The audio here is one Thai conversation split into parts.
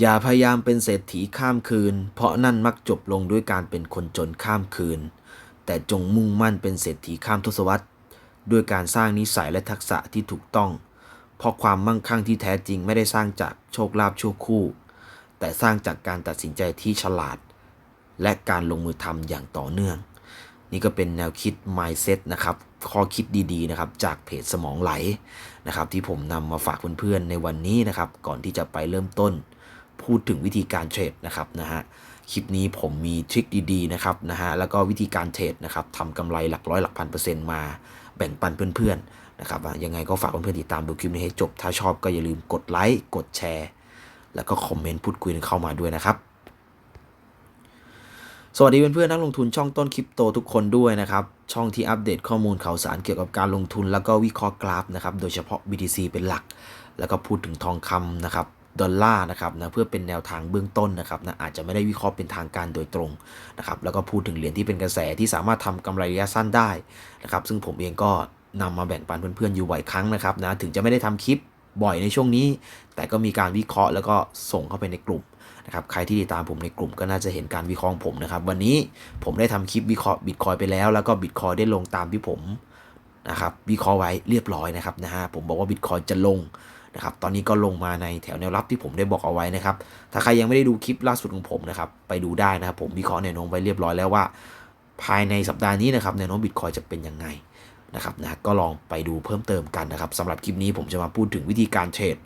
อย่าพยายามเป็นเศรษฐีข้ามคืน เพราะนั่นมักจบลงด้วยการเป็นคนจนข้ามคืน แต่จงมุ่งมั่นเป็นเศรษฐีข้ามทศวรรษ ด้วยการสร้างนิสัยและทักษะที่ถูกต้อง เพราะความมั่งคั่งที่แท้จริงไม่ได้สร้างจากโชคลาภชั่วคู่ แต่สร้างจากการตัดสินใจที่ฉลาด และการลงมือทำอย่างต่อเนื่อง นี่ก็เป็นแนวคิด mindset นะครับข้อคิดดีๆนะครับจากเพจสมองไหลนะครับที่ผมนำมาฝากเพื่อนๆในวันนี้นะครับก่อนที่จะไปเริ่มต้น พูดถึงวิธีการเทรดนะครับนะฮะคลิปนี้ผมมีทริคดีๆนะครับนะฮะแล้วก็วิธีการเทรดนะครับทำกำไรหลักร้อยหลักพันเปอร์เซ็นต์มาแบ่งปันเพื่อนๆนะครับยังไงก็ฝากเพื่อนๆติดตามดูคลิปนี้ให้จบ ถ้าชอบก็อย่าลืมกดไลค์กดแชร์ แล้วก็คอมเมนต์พูดคุยเข้ามาด้วยนะครับสวัสดีเพื่อนๆนักลงทุนช่องต้นคริปโตทุกคนด้วยนะครับ ช่องที่อัปเดตข้อมูลข่าวสารเกี่ยวกับการลงทุนแล้วก็วิเคราะห์กราฟนะครับ โดยเฉพาะ BTC เป็นหลัก แล้วก็พูดถึงทองคำนะครับ ดอลลาร์นะครับนะเพื่อเป็นแนวทางเบื้องต้นนะครับนะอาจจะไม่ได้วิเคราะห์เป็นทางการโดยตรงนะครับแล้วก็พูดถึงเหรียญที่เป็นกระแสที่สามารถทำกำไรระยะสั้นได้นะครับซึ่งผมเองก็นำมาแบ่งปันเพื่อนๆอยู่บ่อยครั้งนะครับนะถึงจะไม่ได้ทำคลิปบ่อยในช่วงนี้ แต่ก็มีการวิเคราะห์แล้วก็ส่งเข้าไปในกลุ่มนะครับใครที่ติดตามผมในกลุ่มก็น่าจะเห็นการวิเคราะห์ผมนะครับ วันนี้ผมได้ทำคลิปวิเคราะห์บิตคอยไปแล้ว แล้วก็บิตคอยได้ลงตามที่ผมนะครับวิเคราะห์ไว้เรียบร้อยนะครับนะฮะผมบอกว่าบิตคอยจะลง นะครับตอนนี้ก็ลงมาในแถวแนวรับที่ผมได้บอกเอาไว้นะครับ ถ้าใครยังไม่ได้ดูคลิปล่าสุดของผมนะครับไปดูได้นะครับ ผมวิเคราะห์แนวโน้มไว้เรียบร้อยแล้วว่า ภายในสัปดาห์นี้นะครับแนวโน้มบิตคอยจะเป็นยังไงนะครับนะก็ลองไปดูเพิ่มเติมกันนะครับสำหรับคลิปนี้ผมจะมาพูดถึงวิธีการเทรด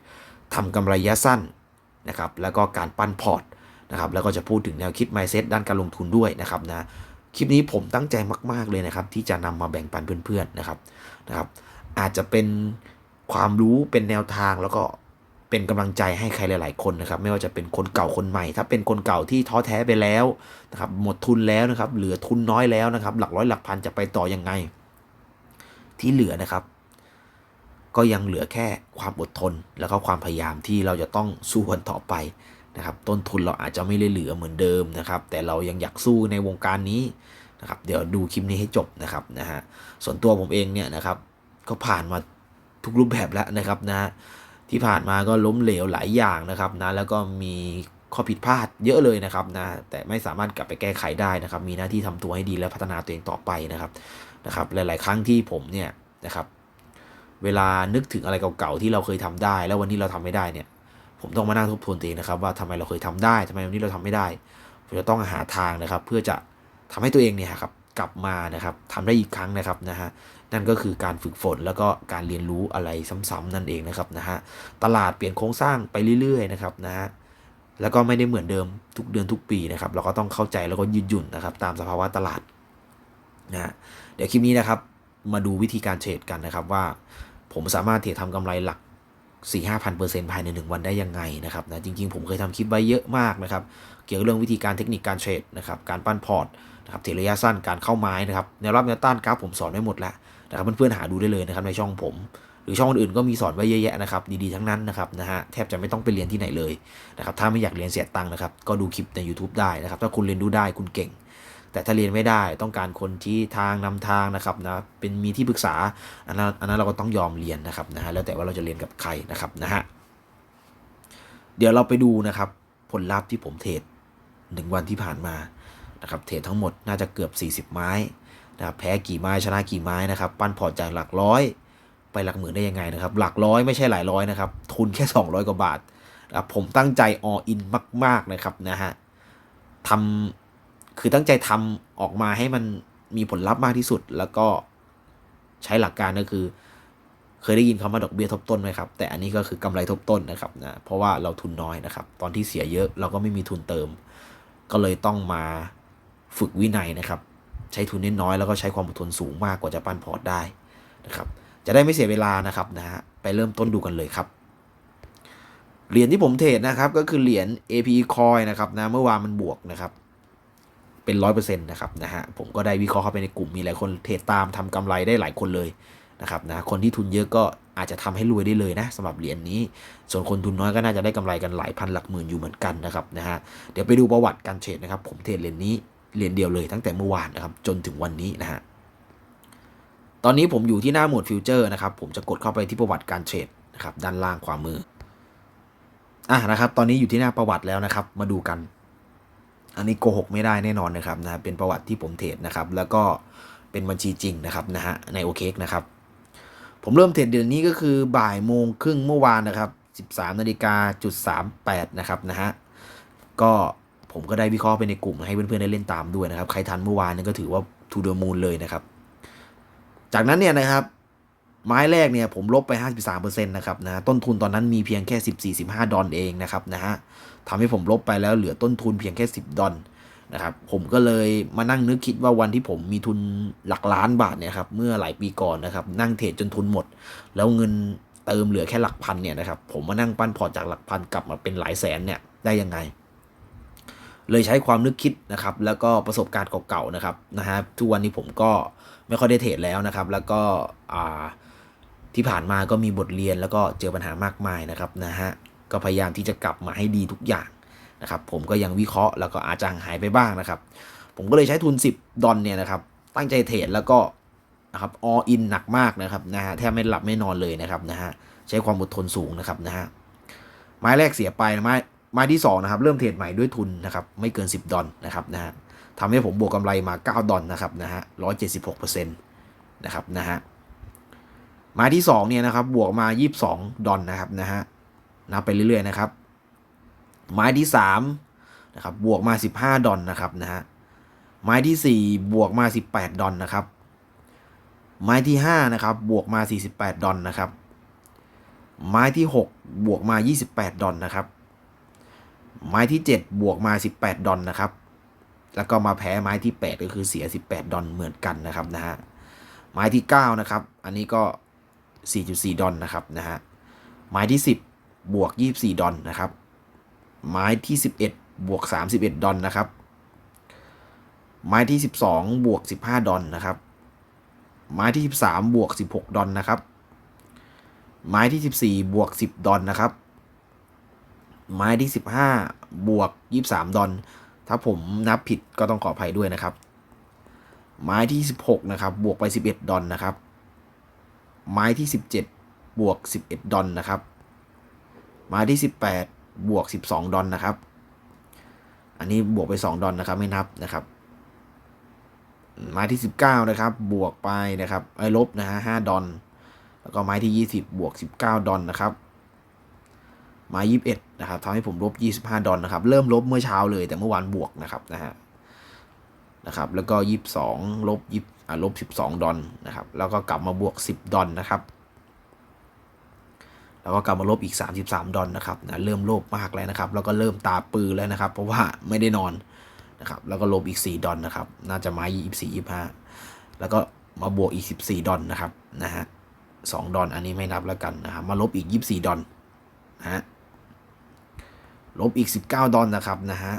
ทำกำไรระยะสั้นนะครับแล้วก็การปั้นพอร์ตนะครับแล้วก็จะพูดถึงแนวคิด mindset ด้านการลงทุนด้วยนะครับนะคลิปนี้ผมตั้งใจมาก ๆเลยนะครับที่จะนำมาแบ่งปันเพื่อนๆนะครับนะครับอาจจะเป็น ความรู้เป็นแนวทางแล้วก็เป็นกำลังใจให้ใครหลาย ๆ คนนะครับ ไม่ว่าจะเป็นคนเก่าคนใหม่ ถ้าเป็นคนเก่าที่ท้อแท้ไปแล้วนะครับหมดทุนแล้วนะครับ เหลือทุนน้อยแล้วนะครับ หลักร้อยหลักพันจะไปต่อยังไง ที่เหลือนะครับ ก็ยังเหลือแค่ความอดทน แล้วก็ความพยายามที่เราจะต้องสู้กันต่อไปนะครับ ต้นทุนเราอาจจะไม่ได้เหลือเหมือนเดิมนะครับ แต่เรายังอยากสู้ในวงการนี้นะครับ เดี๋ยวดูคลิปนี้ให้จบนะครับนะฮะส่วนตัวผมเองเนี่ยนะครับ ก็ผ่านมา ทุกรูปแบบแล้วนะครับนะที่ผ่านมาก็ล้มเหลวหลายอย่างนะครับนะแล้วก็มีข้อผิดพลาดเยอะเลยนะครับนะแต่ไม่สามารถกลับไปแก้ไขได้นะครับ มีหน้าที่ทำตัวให้ดีและพัฒนาตัวเองต่อไปนะครับนะครับ หลาย ๆ ครั้งที่ผมเนี่ยนะครับเวลานึกถึงอะไรเก่าๆที่เราเคยทำได้ แล้ววันนี้เราทำไม่ได้เนี่ย ผมต้องมานั่งทบทวนตัวเองนะครับ ว่าทำไมเราเคยทำได้ทำไมวันนี้เราทำไม่ได้ผมจะต้องหาทางนะครับ เพื่อจะทำให้ตัวเองเนี่ยครับ กลับมานะครับทำได้อีกครั้งนะครับนะฮะนั่นก็คือการฝึกฝนแล้วก็การเรียนรู้อะไรซ้ำๆนั่นเองนะครับนะฮะตลาดเปลี่ยนโครงสร้างไปเรื่อยๆนะครับนะฮะแล้วก็ไม่ได้เหมือนเดิมทุกเดือนทุกปีนะครับ เราก็ต้องเข้าใจแล้วก็ยืดหยุ่นนะครับ ตามสภาวะตลาดนะฮะเดี๋ยวคลิปนี้นะครับ มาดูวิธีการเทรดกันนะครับว่า ผมสามารถเทรดทำกำไรหลัก 4 5 0 0 0เปอร์เซ็นต์ภายใน 1 วันได้ยังไงนะครับนะจริงๆ ผมเคยทำคลิปไว้เยอะมากนะครับ เกี่ยวกับเรื่องวิธีการเทคนิคการเทรดนะครับการปั้นพอร์ตนะครับเทรดระยะสั้นการเข้าไม้นะครับแนวรับแนวต้านกราฟผมสอนไว้หมดแล้วนะครับเพื่อนๆหาดูได้เลยนะครับในช่องผม หรือช่องอื่นก็มีสอนไว้เยอะแยะนะครับดีๆทั้งนั้นนะครับนะฮะแทบจะไม่ต้องไปเรียนที่ไหนเลยนะครับถ้าไม่อยากเรียนเสียตังค์นะครับก็ดูคลิปใน YouTube ได้นะครับถ้าคุณเรียนรู้ได้คุณเก่ง แต่ถ้าเรียนไม่ได้ต้องการคนที่ทางนำทางนะครับนะเป็นมีที่ปรึกษาอันนั้นอันนั้นเราก็ต้องยอมเรียนนะครับนะฮะแล้วแต่ว่าเราจะเรียนกับใครนะครับนะฮะเดี๋ยวเราไปดูนะครับผลลัพธ์ที่ผมเทรดหนึ่งวันที่ผ่านมานะครับเทรดทั้งหมดน่าจะเกือบ 40 ไม้นะครับแพ้กี่ไม้ชนะกี่ไม้นะครับ ปั้นพอร์ตจากหลักร้อย ไปหลักหมื่นได้ยังไงนะครับ หลักร้อยไม่ใช่หลายร้อยนะครับ ทุนแค่ 200 กว่าบาทนะครับผมตั้งใจออินมาก ๆ นะครับนะฮะทำ คือตั้งใจทำออกมาให้มันมีผลลัพธ์มากที่สุด แล้วก็ใช้หลักการก็คือ เคยได้ยินคำว่าดอกเบี้ยทบต้นไหมครับ แต่อันนี้ก็คือกำไรทบต้นนะครับนะเพราะว่าเราทุนน้อยนะครับ ตอนที่เสียเยอะเราก็ไม่มีทุนเติม ก็เลยต้องมาฝึกวินัยนะครับ ใช้ทุนน,น้อยแล้วก็ใช้ความอดทนสูงมากกว่าจะปั้นพอร์ตได้นะครับจะได้ไม่เสียเวลานะครับนะฮะไปเริ่มต้นดูกันเลยครับเหรียญที่ผมเทรดนะครับก็คือเหรียญ AP Coin นะครับนะเมื่อวานมันบวกนะครับ เป็นร้อยเปอร์เซ็นต์นะครับนะฮะผมก็ได้วิเคราะห์เข้าไปในกลุ่มมีหลายคนเทรดตามทำกำไรได้หลายคนเลยนะครับนะคนที่ทุนเยอะก็อาจจะทำให้รวยได้เลยนะสำหรับเหรียญนี้ ส่วนคนทุนน้อยก็น่าจะได้กำไรกันหลายพันหลักหมื่นอยู่เหมือนกันนะครับนะฮะเดี๋ยวไปดูประวัติการเทรดนะครับ ผมเทรดเหรียญนี้เหรียญเดียวเลยตั้งแต่เมื่อวานนะครับจนถึงวันนี้นะฮะตอนนี้ผมอยู่ที่หน้าหมดฟิวเจอร์นะครับผมจะกดเข้าไปที่ประวัติการเทรดนะครับด้านล่างขวามืออะนะครับ ตอนนี้อยู่ที่หน้าประวัติแล้วนะครับ มาดูกัน อันนี้โกหกไม่ได้แน่นอนนะครับนะเป็นประวัติที่ผมเทรดนะครับ แล้วก็เป็นบัญชีจริงนะครับนะฮะในโอเคนะครับ ผมเริ่มเทรดเดือนนี้ก็คือบ่ายโมงครึ่งเมื่อวานนะครับ13นาฬิกาจุด38นะครับนะฮะก็ผมก็ได้วิเคราะห์ไปในกลุ่มให้เพื่อนๆได้เล่นตามด้วยนะครับ ใครทันเมื่อวานนี่ก็ถือว่าทูเดอร์มูนเลยนะครับ จากนั้นเนี่ยนะครับ ไม้แรกเนี่ยผมลบไป 53%นะครับนะต้นทุนตอนนั้นมีเพียงแค่ 14-15 ดอลเองนะครับนะฮะ ทำให้ผมลบไปแล้วเหลือต้นทุนเพียงแค่ 10 ดอลนะครับ ผมก็เลยมานั่งนึกคิดว่าวันที่ผมมีทุนหลักล้านบาทเนี่ยครับ เมื่อหลายปีก่อนนะครับ นั่งเทรดจนทุนหมด แล้วเงินเติมเหลือแค่หลักพันเนี่ยนะครับ ผมมานั่งปั้นพอร์ตจากหลักพันกลับมาเป็นหลายแสนเนี่ยได้ยังไง เลยใช้ความนึกคิดนะครับ แล้วก็ประสบการณ์เก่าๆนะครับนะฮะทุกวันนี้ผมก็ไม่ค่อยได้เทรดแล้วนะครับ แล้วก็อ่าที่ผ่านมาก็มีบทเรียนแล้วก็เจอปัญหามากมายนะครับนะฮะ ก็พยายามที่จะกลับมาให้ดีทุกอย่างนะครับผมก็ยังวิเคราะห์แล้วก็อาจจะหายไปบ้างนะครับ ผมก็เลยใช้ทุน 10 ดอลเนี่ยนะครับ ตั้งใจเทรดแล้วก็นะครับ all in หนักมากนะครับนะฮะแทบไม่หลับไม่นอนเลยนะครับนะฮะใช้ความอดทนสูงนะครับนะฮะไม้แรกเสียไปไม้ไม้ที่2นะครับเริ่มเทรดใหม่ด้วยทุนนะครับไม่เกิน 10 ดอลนะครับนะฮะทำให้ผมบวกกำไรมา 9 ดอลนะครับนะฮะร้อยเจ็ดสนะครับนะฮะไม้ที่2เนี่ยนะครับบวกมา 22 ดอลนะครับนะฮะ นับไปเรื่อยๆนะครับ ไม้ที่3นะครับบวกมา 15 ดอลนะครับนะฮะไม้ที่ 4 บวกมา 18 ดอลนะครับ ไม้ที่5นะครับบวกมา 48 ดอลนะครับ ไม้ที่ 6 บวกมา 28 ดอลนะครับ ไม้ที่ 7 บวกมา 18 ดอลนะครับ แล้วก็มาแพ้ไม้ที่ 8 ก็คือเสีย 18 ดอลเหมือนกันนะครับนะฮะไม้ที่ 9 นะครับ อันนี้ก็ 4.4 ดอลนะครับนะฮะไม้ที่ 10 บวก 24 ดอลนะครับ ไม้ที่ 11 บวก 31 ดอลนะครับ ไม้ที่ 12 บวก 15 ดอลนะครับ ไม้ที่ 13 บวก 16 ดอลนะครับ ไม้ที่ 14 บวก 10 ดอลนะครับ ไม้ที่ 15 บวก 23 ดอลถ้าผมนับผิดก็ต้องขออภัยด้วยนะครับ ไม้ที่ 16 นะครับ บวกไป 11 ดอลนะครับ ไม้ที่ 17 บวก 11 ดอลนะครับ ไม้ที่ 18 บวก 12 ดอลนะครับ อันนี้บวกไป 2 ดอลนะครับ ไม่นับนะครับไม้ที่ 19 นะครับ บวกไปนะครับไอ้ลบนะฮะ5ดอลแล้วก็ไม้ที่ 20 บวก 19 ดอลนะครับไม้21 นะครับทำให้ผมลบ 25 ดอลนะครับ เริ่มลบเมื่อเช้าเลยแต่เมื่อวานบวกนะครับนะฮะนะครับ แล้วก็ 22 ลบ20อ่าลบ 12 ดอลนะครับ แล้วก็กลับมาบวก 10 ดอลนะครับ แล้วก็กลับมาลบอีก 33 ดอลนะครับนะเริ่มโลภมากแล้วนะครับ แล้วก็เริ่มตาปือแล้วนะครับ เพราะว่าไม่ได้นอนนะครับ แล้วก็ลบอีก 4 ดอลนะครับ น่าจะไม้24 25 แล้วก็มาบวกอีก 14 ดอลนะครับ นะฮะ2ดอลอันนี้ไม่นับแล้วกันนะครับ มาลบอีก 24 ดอลนะฮะ ลบอีก 19 ดอลนะครับนะฮะ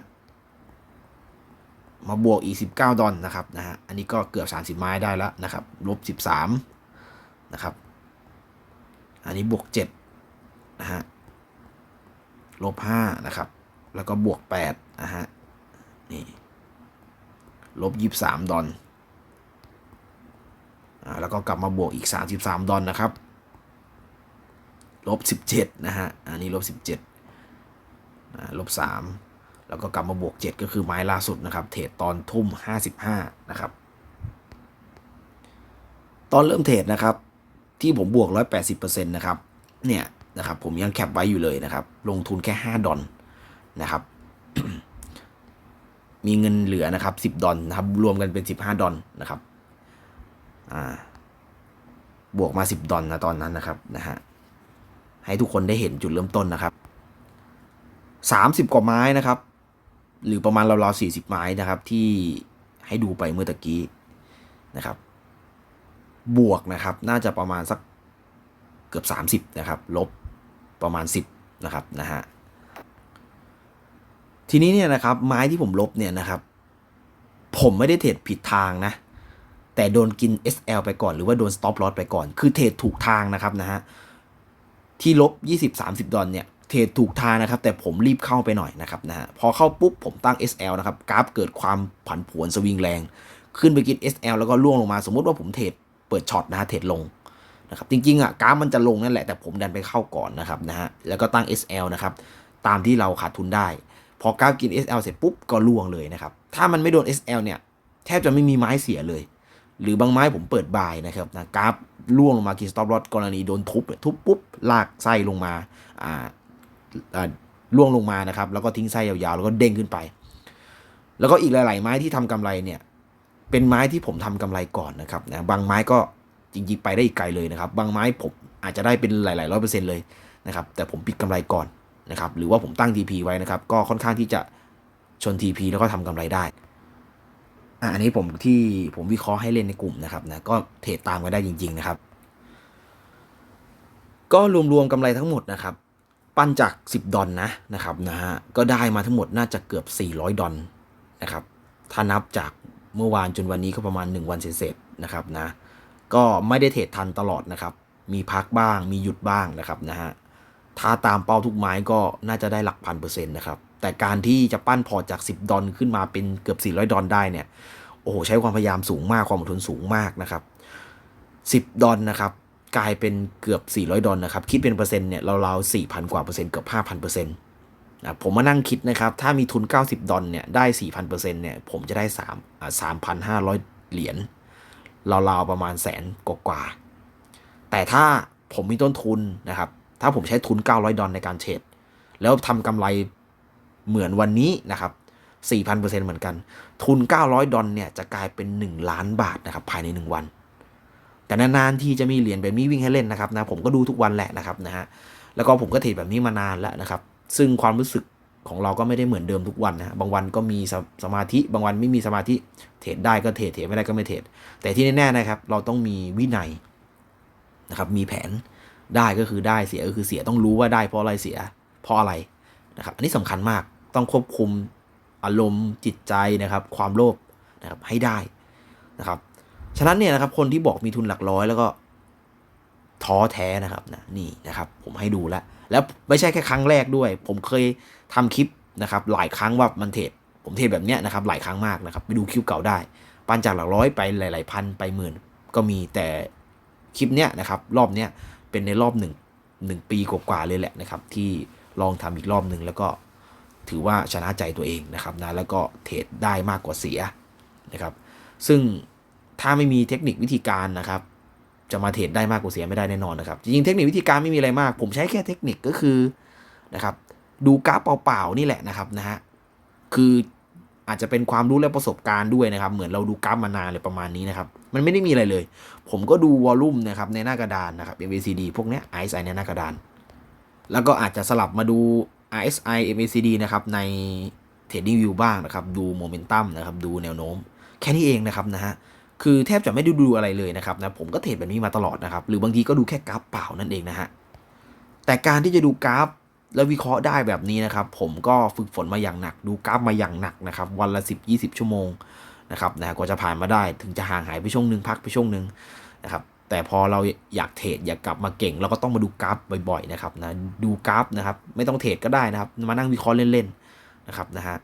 มาบวกอีก 19 ดอลนะครับนะฮะ อันนี้ก็เกือบ 30 ไม้ได้แล้วนะครับ ลบ 13 นะครับ อันนี้บวก 7 นะฮะลบ5นะครับ แล้วก็บวก8นะฮะนี่ลบ23ดอลอ่าแล้วก็กลับมาบวกอีก 33 ดอลนะครับ ลบ 17 นะฮะ อันนี้ลบ 17ลบสามแล้วก็กลับมาบวก 7 ก็คือไม้ล่าสุดนะครับ เทรดตอนทุ่ม 55 นะครับ ตอนเริ่มเทรดนะครับ ที่ผมบวก 180%นะครับ เนี่ย นะครับ ผมยังแคปไว้อยู่เลยนะครับ ลงทุนแค่ 5 ดอลนะครับ มีเงินเหลือนะครับ 10 ดอลนะครับ รวมกันเป็น 15 ดอลนะครับ อ่า บวกมา 10 ดอลนะตอนนั้นนะครับนะฮะ ให้ทุกคนได้เห็นจุดเริ่มต้นนะครับสามสิบกว่าไม้นะครับ หรือประมาณราวๆสี่สิบไม้นะครับ ที่ให้ดูไปเมื่อตะกี้นะครับ บวกนะครับ น่าจะประมาณสักเกือบสามสิบนะครับ ลบ ประมาณสิบนะครับนะฮะทีนี้เนี่ยนะครับไม้ที่ผมลบเนี่ยนะครับ ผมไม่ได้เทรดผิดทางนะ แต่โดนกิน SL ไปก่อนหรือว่าโดน stop loss ไปก่อน คือเทรดถูกทางนะครับนะฮะที่ลบ 20-30 ดอลเนี่ยเทรดถูกทางนะครับ แต่ผมรีบเข้าไปหน่อยนะครับนะฮะพอเข้าปุ๊บผมตั้ง SL นะครับกราฟเกิดความผันผวนสวิงแรง ขึ้นไปกิน SL แล้วก็ล่วงลงมา สมมติว่าผมเทรดเปิดช็อตนะฮะเทรดลง นะครับจริงๆอะกราฟมันจะลงนั่นแหละแต่ผมดันไปเข้าก่อนนะครับนะฮะแล้วก็ตั้ง SL นะครับตามที่เราขาดทุนได้ พอกราฟกิน SL เสร็จปุ๊บก็ล่วงเลยนะครับถ้ามันไม่โดน SL เนี่ยแทบจะไม่มีไม้เสียเลย หรือบางไม้ผมเปิดบายนะครับนะกราฟล่วงลงมากินสต็อปลอตกรณีโดนทุบทุบปุ๊บลากไส้ลงมาอ่าอ่าล่วงลงมานะครับแล้วก็ทิ้งไส้ยาวๆ แล้วก็เด้งขึ้นไป แล้วก็อีกหลาย ๆ ไม้ที่ทำกำไรเนี่ยเป็นไม้ที่ผมทำกำไรก่อนนะครับนะบางไม้ก็ จริงๆไปได้อีกไกลเลยนะครับ บางไม้ผมอาจจะได้เป็นหลายๆร้อยเปอร์เซ็นต์เลยนะครับ แต่ผมปิดกำไรก่อนนะครับ หรือว่าผมตั้ง TP ไว้นะครับ ก็ค่อนข้างที่จะชน TP แล้วก็ทำกำไรได้อะอันนี้ผมที่ผมวิเคราะห์ให้เล่นในกลุ่มนะครับนะก็เทรดตามกันได้จริง ๆนะครับ ก็รวมๆกำไรทั้งหมดนะครับ ปั้นจาก 10 ดอลนะนะครับนะฮะก็ได้มาทั้งหมดน่าจะเกือบ 400 ดอลนะครับ ถ้านับจากเมื่อวานจนวันนี้ก็ประมาณ 1 วันเศษๆนะครับนะ ก็ไม่ได้เทรดทันตลอดนะครับ มีพักบ้างมีหยุดบ้างนะครับนะฮะถ้าตามเป้าทุกไม้ก็น่าจะได้หลักพันเปอร์เซ็นต์นะครับแต่การที่จะปั้นพอจาก 10 ดอลขึ้นมาเป็นเกือบ 400 ดอลได้เนี่ยโอ้โหใช้ความพยายามสูงมากความอดทนสูงมากนะครับ 10 ดอลนะครับกลายเป็นเกือบ 400 ดอลนะครับคิดเป็นเปอร์เซ็นต์เนี่ยราวๆ4,000 กว่าเปอร์เซ็นต์เกือบ 5,000เปอร์เซ็นต์นะผมมานั่งคิดนะครับ ถ้ามีทุน 90 ดอลเนี่ยได้ 4,000เปอร์เซ็นต์เนี่ยผมจะได้3อ่า3,500 เหรียญ ราวๆประมาณแสนกว่าแต่ถ้าผมมีต้นทุนนะครับ ถ้าผมใช้ทุน 900 ดอลในการเทรดแล้วทำกำไรเหมือนวันนี้นะครับ 4,000%เหมือนกัน ทุน 900 ดอลเนี่ยจะกลายเป็น 1 ล้านบาทนะครับภายใน 1 วัน แต่นานๆที่จะมีเหรียญแบบนี้วิ่งให้เล่นนะครับนะผมก็ดูทุกวันแหละนะครับนะฮะแล้วก็ผมก็เทรดแบบนี้มานานแล้วนะครับ ซึ่งความรู้สึก ของเราก็ไม่ได้เหมือนเดิมทุกวันนะบางวันก็มีสสมาธิบางวันไม่มีสมาธิเทรดได้ก็เทรดเทรดไม่ได้ก็ไม่เทรดแต่ที่แน่ๆนะครับ เราต้องมีวินัยนะครับมีแผนได้ก็คือได้เสียก็คือเสียต้องรู้ว่าได้เพราะอะไรเสีย เพราะอะไรนะครับ อันนี้สำคัญมากต้องควบคุมอารมณ์จิตใจนะครับ ความโลภนะครับให้ได้นะครับฉะนั้นเนี่ยนะครับคนที่บอกมีทุนหลักร้อยแล้วก็ท้อแท้นะครับนะนี่นะครับ ผมให้ดูแล้วแล้วไม่ใช่แค่ครั้งแรกด้วย ผมเคย ทำคลิปนะครับหลายครั้งว่ามันเทรดผมเทรดแบบเนี้ยนะครับหลายครั้งมากนะครับไปดูคลิปเก่าได้ ปันจากหลักร้อยไปหลาย ๆ พันไปหมื่น ก็มีแต่คลิปเนี้ยนะครับรอบเนี้ยเป็นในรอบหนึ่งหนึ่งปีกว่าๆเลยแหละนะครับที่ลองทำอีกรอบหนึ่งแล้วก็ถือว่าชนะใจตัวเองนะครับนะแล้วก็เทรดได้มากกว่าเสียนะครับ ซึ่งถ้าไม่มีเทคนิควิธีการนะครับ จะมาเทรดได้มากกว่าเสียไม่ได้แน่นอนนะครับ จริงๆเทคนิควิธีการไม่มีอะไรมาก ผมใช้แค่เทคนิคก็คือนะครับ ดูกราฟเปล่าๆนี่แหละนะครับนะฮะคืออาจจะเป็นความรู้และประสบการณ์ด้วยนะครับ เหมือนเราดูกราฟมานานเลยประมาณนี้นะครับ มันไม่ได้มีอะไรเลย ผมก็ดูวอลลุ่มนะครับในหน้ากระดานนะครับ MACD พวกนี้ RSI ในหน้ากระดาน แล้วก็อาจจะสลับมาดู RSI MACD นะครับใน Trading View บ้างนะครับ ดูโมเมนตัมนะครับ ดูแนวโน้ม แค่นี้เองนะครับนะฮะ คือแทบจะไม่ได้ดูอะไรเลยนะครับนะ ผมก็เทรดแบบนี้มาตลอดนะครับ หรือบางทีก็ดูแค่กราฟเปล่านั่นเองนะฮะ แต่การที่จะดูกราฟ แล้ววิเคราะห์ได้แบบนี้นะครับ ผมก็ฝึกฝนมาอย่างหนัก ดูกราฟมาอย่างหนักนะครับ วันละ 10 20 ชั่วโมงนะครับนะกว่าจะผ่านมาได้ถึงจะห่างหายไปช่วงหนึ่งพักไปช่วงหนึ่งนะครับแต่พอเราอยากเทรดอยากกลับมาเก่ง เราก็ต้องมาดูกราฟบ่อยๆนะครับนะดูกราฟนะครับ ไม่ต้องเทรดก็ได้นะครับ มานั่งวิเคราะห์เล่นๆนะครับนะฮะ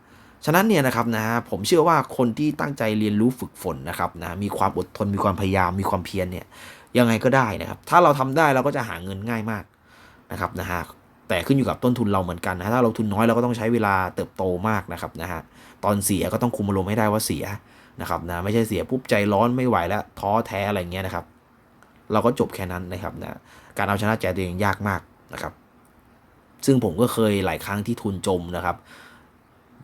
ฉะนั้นเนี่ยนะครับนะฮะผมเชื่อว่าคนที่ตั้งใจเรียนรู้ฝึกฝนนะครับนะมีความอดทนมีความพยายามมีความเพียรเนี่ยยังไงก็ได้นะครับ ถ้าเราทำได้เราก็จะหาเงินง่ายมากนะครับนะฮะ แต่ขึ้นอยู่กับต้นทุนเราเหมือนกันนะถ้าเราทุนน้อยเราก็ต้องใช้เวลาเติบโตมากนะครับนะฮะตอนเสียก็ต้องคุมอารมณ์ให้ได้ว่าเสียนะครับนะไม่ใช่เสียปุ๊บใจร้อนไม่ไหวแล้วท้อแท้อะไรเงี้ยนะครับ เราก็จบแค่นั้นนะครับนะการเอาชนะใจตัวเองยากมากนะครับ ซึ่งผมก็เคยหลายครั้งที่ทุนจมนะครับ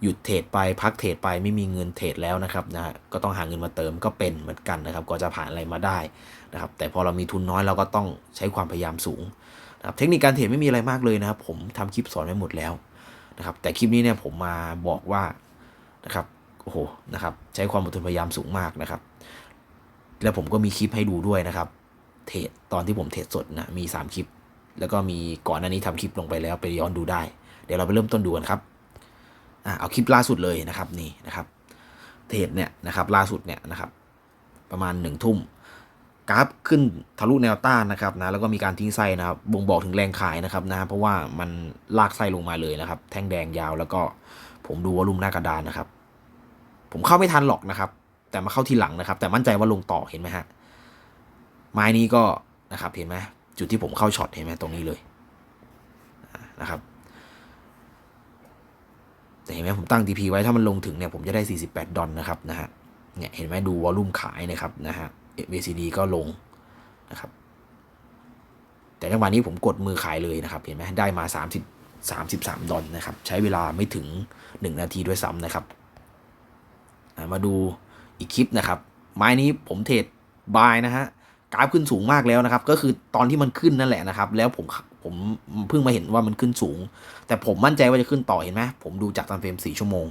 หยุดเทรดไปพักเทรดไปไม่มีเงินเทรดแล้วนะครับนะฮะก็ต้องหาเงินมาเติมก็เป็นเหมือนกันนะครับ ก็จะผ่านอะไรมาได้นะครับ แต่พอเรามีทุนน้อยเราก็ต้องใช้ความพยายามสูง นะครับเทคนิคการเทรดไม่มีอะไรมากเลยนะครับผมทำคลิปสอนไว้หมดแล้วนะครับแต่คลิปนี้เนี่ยผมมาบอกว่านะครับโอ้โหนะครับใช้ความอดทนพยายามสูงมากนะครับ แล้วผมก็มีคลิปให้ดูด้วยนะครับ เทรดตอนที่ผมเทรดสดนะมี 3 คลิป แล้วก็มีก่อนหน้านี้ทำคลิปลงไปแล้วไปย้อนดูได้ เดี๋ยวเราไปเริ่มต้นดูกันครับอะเอาคลิปล่าสุดเลยนะครับนี่นะครับ เทรดเนี่ยนะครับล่าสุดเนี่ยนะครับประมาณหนึ่งทุ่ม กราฟขึ้นทะลุแนวต้านนะครับนะแล้วก็มีการทิ้งไส้นะครับบ่งบอกถึงแรงขายนะครับนะเพราะว่ามันลากไส้ลงมาเลยนะครับ แท่งแดงยาวแล้วก็ผมดูวอลุ่มหน้ากระดานนะครับ ผมเข้าไม่ทันหรอกนะครับ แต่มาเข้าทีหลังนะครับ แต่มั่นใจว่าลงต่อเห็นไหมฮะไม้นี้ก็นะครับเห็นไหมจุดที่ผมเข้าช็อตเห็นไหมตรงนี้เลยนะครับแต่เห็นไหมผมตั้ง TP ไว้ถ้ามันลงถึงเนี่ยผมจะได้ 48 ดอลนะครับนะฮะเนี่ยเห็นไหมดูวอลลุ่มขายนะครับนะฮะ MACD ก็ลงนะครับ แต่จังหวะนี้ผมกดมือขายเลยนะครับ เห็นไหมได้มา 30 33 ดอลนะครับ ใช้เวลาไม่ถึง 1 นาทีด้วยซ้ำนะครับ มาดูอีกคลิปนะครับ ไม้นี้ผมเทรดบายนะฮะกราฟขึ้นสูงมากแล้วนะครับ ก็คือตอนที่มันขึ้นนั่นแหละนะครับ แล้วผมผมเพิ่งมาเห็นว่ามันขึ้นสูง แต่ผมมั่นใจว่าจะขึ้นต่อเห็นไหมผมดูจากตามเฟรม4ชั่วโมง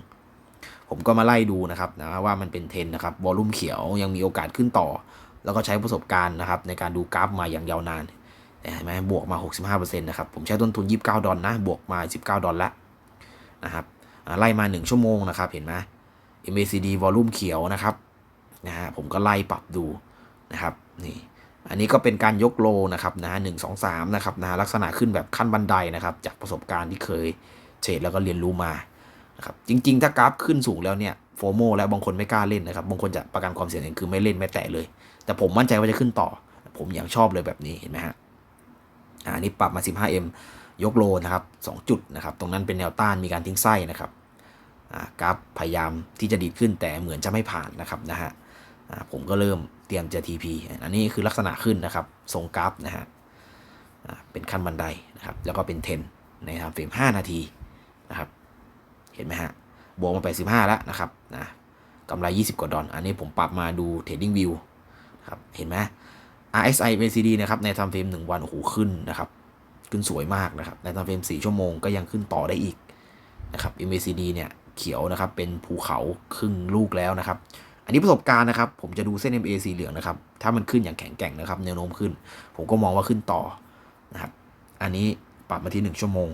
ผมก็มาไล่ดูนะครับนะว่ามันเป็นเทนนะครับวอลลุ่มเขียวยังมีโอกาสขึ้นต่อ แล้วก็ใช้ประสบการณ์นะครับในการดูกราฟมาอย่างยาวนานเห็นไหมบวกมา 65%นะครับผมใช้ต้นทุน 29 ดอลนะบวกมา 19 ดอลละนะครับไล่มา 1 ชั่วโมงนะครับเห็นไหม MACD วอลลุ่มเขียวนะครับนะฮะผมก็ไล่ปรับดูนะครับนี่อันนี้ก็เป็นการยกโลนะครับนะหนึ่งสองสามนะครับนะลักษณะขึ้นแบบขั้นบันไดนะครับ จากประสบการณ์ที่เคยเทรดแล้วก็เรียนรู้มา นะครับจริง ๆ ถ้ากราฟขึ้นสูงแล้วเนี่ยโฟโมแล้วบางคนไม่กล้าเล่นนะครับบางคนจะประกันความเสี่ยงเองคือไม่เล่นไม่แตะเลย แต่ผมมั่นใจว่าจะขึ้นต่อ ผมอยังชอบเลยแบบนี้เห็นไหมฮะอ่าอันนี้ปรับมา 15m ยกโลนะครับ2จุดนะครับ ตรงนั้นเป็นแนวต้านมีการทิ้งไส้นะครับอ่ากราฟพยายามที่จะดีดขึ้นแต่เหมือนจะไม่ผ่านนะครับนะฮะอ่าผมก็เริ่มเตรียมจะ TP อันนี้คือลักษณะขึ้นนะครับ ทรงกราฟนะฮะอ่าเป็นขั้นบันไดนะครับ แล้วก็เป็นเทนในทำเฟรม5 นาทีนะครับ เห็นไหมฮะ บวกมาไป15แล้วนะครับนะกำไร 20 กว่าดอลอันนี้ผมปรับมาดู Trading View ครับเห็นไหม RSI MACD นะครับในทำเฟรม1 วันโอ้โหขึ้นนะครับ ขึ้นสวยมากนะครับ ในทำเฟรม 4 ชั่วโมงก็ยังขึ้นต่อได้อีกนะครับ MACD เนี่ยเขียวนะครับเป็นภูเขาครึ่งลูกแล้วนะครับ อันนี้ประสบการณ์นะครับ ผมจะดูเส้น MA สีเหลืองนะครับ ถ้ามันขึ้นอย่างแข็งแกร่งนะครับแนวโน้มขึ้น ผมก็มองว่าขึ้นต่อนะครับ อันนี้ปรับมาที่ 1 ชั่วโมง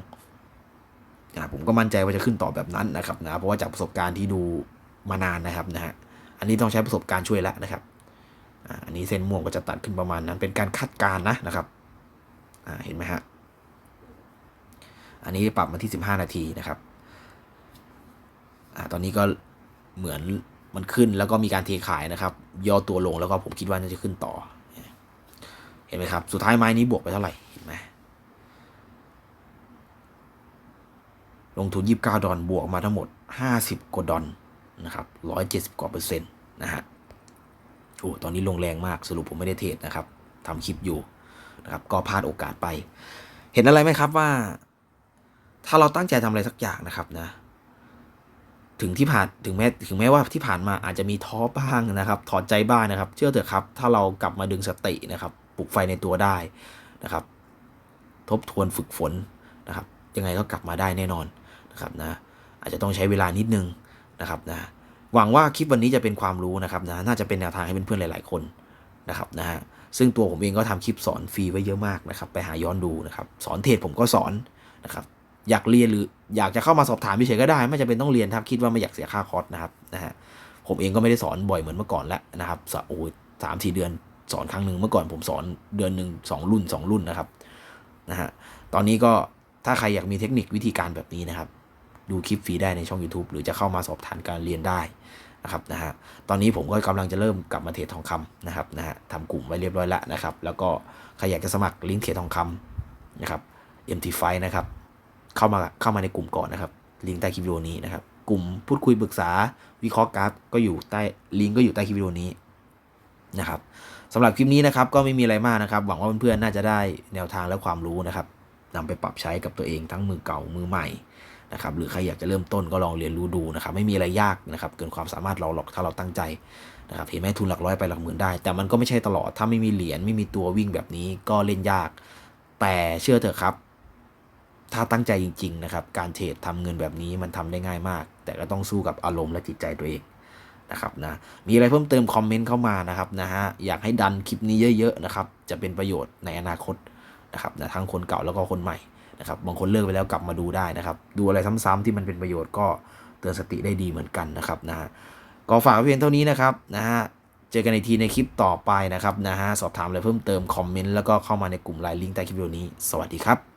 นะผมก็มั่นใจว่าจะขึ้นต่อแบบนั้นนะครับนะเพราะว่าจากประสบการณ์ที่ดูมานานนะครับนะฮะอันนี้ต้องใช้ประสบการณ์ช่วยแล้วนะครับอันนี้เส้นม่วงก็จะตัดขึ้นประมาณนั้น เป็นการคาดการณ์นะนะครับเห็นไหมฮะอันนี้ปรับมาที่ 15 นาทีนะครับอตอนนี้ก็เหมือนมันขึ้นแล้วก็มีการเทขายนะครับ ย่อตัวลงแล้วก็ผมคิดว่าน่าจะขึ้นต่อ เห็นไหมครับ สุดท้ายไม้นี้บวกไปเท่าไหร่ เห็นไหม ลงทุน 29 ดอลบวกมาทั้งหมด 50 กว่าดอลนะครับ170 กว่าเปอร์เซ็นต์นะฮะโอ้ตอนนี้ลงแรงมากสรุปผมไม่ได้เทรดนะครับทำคลิปอยู่นะครับก็พลาดโอกาสไป เห็นอะไรไหมครับว่า ถ้าเราตั้งใจทำอะไรสักอย่างนะครับนะถึงที่ผ่านถึงแม้ถึงแม้ว่าที่ผ่านมาอาจจะมีท้อบ้างนะครับ ถอดใจบ้างนะครับ เชื่อเถอะครับ ถ้าเรากลับมาดึงสตินะครับปลุกไฟในตัวได้นะครับ ทบทวนฝึกฝนนะครับ ยังไงก็กลับมาได้แน่นอน นะครับนะอาจจะต้องใช้เวลานิดนึงนะครับนะหวังว่าคลิปวันนี้จะเป็นความรู้นะครับนะน่าจะเป็นแนวทางให้เพื่อนๆหลาย ๆคนนะครับนะฮะซึ่งตัวผมเองก็ทำคลิปสอนฟรีไว้เยอะมากนะครับ ไปหาย้อนดูนะครับ สอนเทรดผมก็สอนนะครับอยากเรียนหรืออยากจะเข้ามาสอบถามเฉยก็ได้ ไม่จำเป็นต้องเรียนถ้าคิดว่าไม่อยากเสียค่าคอร์สนะครับนะฮะผมเองก็ไม่ได้สอนบ่อยเหมือนเมื่อก่อนแล้วนะครับสโอ้ยสามสี่เดือนสอนครั้งหนึ่งเมื่อก่อนผมสอนเดือนหนึ่งสองรุ่นสองรุ่นนะครับนะฮะตอนนี้ก็ถ้าใครอยากมีเทคนิควิธีการแบบนี้นะครับ ดูคลิปฟรีได้ในช่อง YouTube หรือจะเข้ามาสอบถามการเรียนได้นะครับนะฮะตอนนี้ผมก็กำลังจะเริ่มกลับมาเทรดทองคำนะครับนะฮะทำกลุ่มไว้เรียบร้อยแล้วนะครับ แล้วก็ใครอยากจะสมัครลิงก์เทรดทองคำนะครับ MT5 นะครับเข้ามาเข้ามาในกลุ่มก่อนนะครับ ลิงก์ใต้คลิปวิดีโอนี้นะครับ กลุ่มพูดคุยปรึกษาวิเคราะห์กราฟก็อยู่ใต้ลิงก์ก็อยู่ใต้คลิปวิดีโอนี้นะครับสำหรับคลิปนี้นะครับก็ไม่มีอะไรมากนะครับ หวังว่าเพื่อนๆน่าจะได้แนวทางและความรู้นะครับนำไปปรับใช้กับตัวเองทั้งมือเก่ามือใหม่ นะครับหรือใครอยากจะเริ่มต้นก็ลองเรียนรู้ดูนะครับไม่มีอะไรยากนะครับเกินความสามารถเราหรอกถ้าเราตั้งใจนะครับเห็นไหมทุนหลักร้อยไปหลักหมื่นได้ แต่มันก็ไม่ใช่ตลอดถ้าไม่มีเหรียญไม่มีตัววิ่งแบบนี้ก็เล่นยาก แต่เชื่อเถอะครับ ถ้าตั้งใจจริง ๆ นะครับ การเทรดทำเงินแบบนี้มันทำได้ง่ายมาก แต่ก็ต้องสู้กับอารมณ์และจิตใจตัวเองนะครับนะมีอะไรเพิ่มเติมคอมเมนต์เข้ามานะครับนะฮะอยากให้ดันคลิปนี้เยอะๆนะครับจะเป็นประโยชน์ในอนาคตนะครับนะทั้งคนเก่าแล้วก็คนใหม่ นะครับบางคนเลิกไปแล้วกลับมาดูได้นะครับ ดูอะไรซ้ำๆที่มันเป็นประโยชน์ก็เตือนสติได้ดีเหมือนกันนะครับนะฮะก็ฝากเพียงเท่านี้นะครับนะฮะเจอกันในทีในคลิปต่อไปนะครับนะฮะสอบถามอะไรเพิ่มเติมคอมเมนต์แล้วก็เข้ามาในกลุ่มไลน์ลิงก์ใต้คลิปวิดีโอนี้ สวัสดีครับ